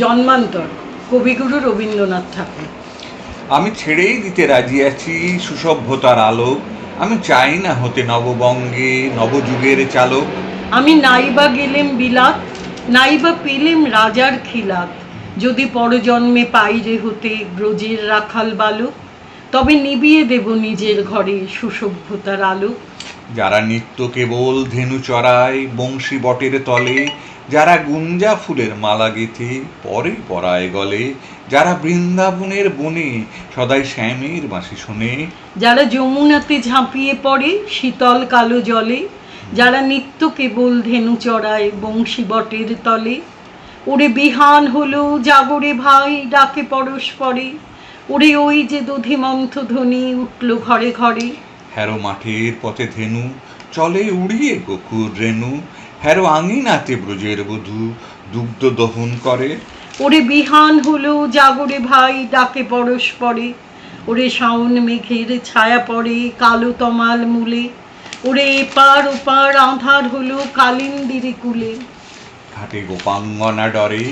জন্মান্তর কবিগুরু রবীন্দ্রনাথ ঠাকুর। আমি ছেড়েই দিতে রাজি আছি সুসভ্যতার আলো আমি চাই না হতে নববঙ্গে নবযুগের চালক। আমি নাইবা গেলেম বিলাত নাইবা পেলেম রাজার খিলাত। যদি পরজন্মে পাই রে হতে ব্রজের রাখাল বালক তবে নিবিয়ে দেব নিজের ঘরে সুসভ্যতার আলো যারা নিত্য কেবল ধেনু চড়ায় বংশী বটের তলে, যারা গুঞ্জা ফুলের মালা গেথে পরে পরায় গলে, যারা বৃন্দাবনের বনে সদাই শ্যামের বাঁশি শোনে, যারা যমুনাতে ঝাঁপিয়ে পড়ে শীতল কালো জলে, যারা নিত্য কেবল ধেনু চড়ায় বংশী বটের তলে, ওরে বিহান হলো জাগরে ভাই ডাকে পরস্পরে ওরে ওই যে দধিমন্থ ধ্বনি উঠল ঘরে ঘরে হ্যারো মাঠের পথে ধেনু চলে উড়িয়ে গকুর রেণু। হ্যারো আঙিনাতে ব্রজের বধূ দুগ্ধ দহন করে। ওরে বিহান হলো জাগরে ভাই ডাকে পরস্পরে ওরে শাওন মেঘের ছায়া পড়ে কালো তমাল মূলে। ওরে এপার ওপার আধার হলো কালিন্দিরে কুলে। ঘাটে গোপাঙ্গনা ডরে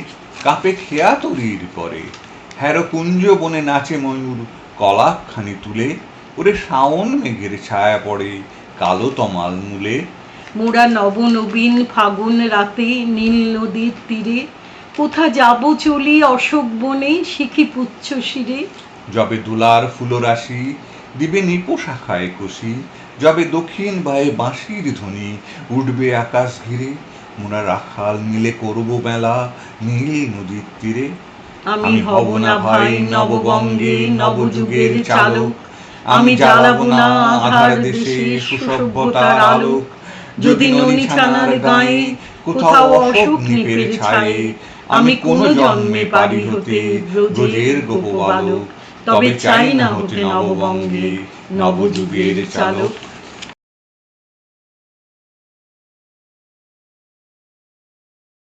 কাপে খেয়া তরির করে হ্যারো কুঞ্জ বনে নাচে ময়ূর কলাখানি তুলে। ওরে শাওন মেঘের ছায়া পড়ে কালো তমাল মূলে মোরা নবনবীন ফাগুন রাতে নীল নদীর তীরে। কোথা যাব চলি অশোক বনে শিখি পুচ্ছ শিরে। যবে দুলার ফুলরাশি দিবে নিপো শাখায় কষি যবে দক্ষিণ বায়ে বাঁশির ধ্বনি উঠবে আকাশ ঘিরে। মোরা রাখাল মিলে করব মেলা নীল নদীর তীরে। আমি হব না ভাই নববঙ্গে নবযুগের চালক। আমি জ্বালাবো না আধার দেশে সুসভ্যতার আলোক যদি ননী ছানার গায়ে কোথাও অশোক নিপের ছায়ে আমি কোন জন্মে পারি হতে ব্রজের গোপ বালক তবে চাই না হতে নববঙ্গে নবযুগের চালক।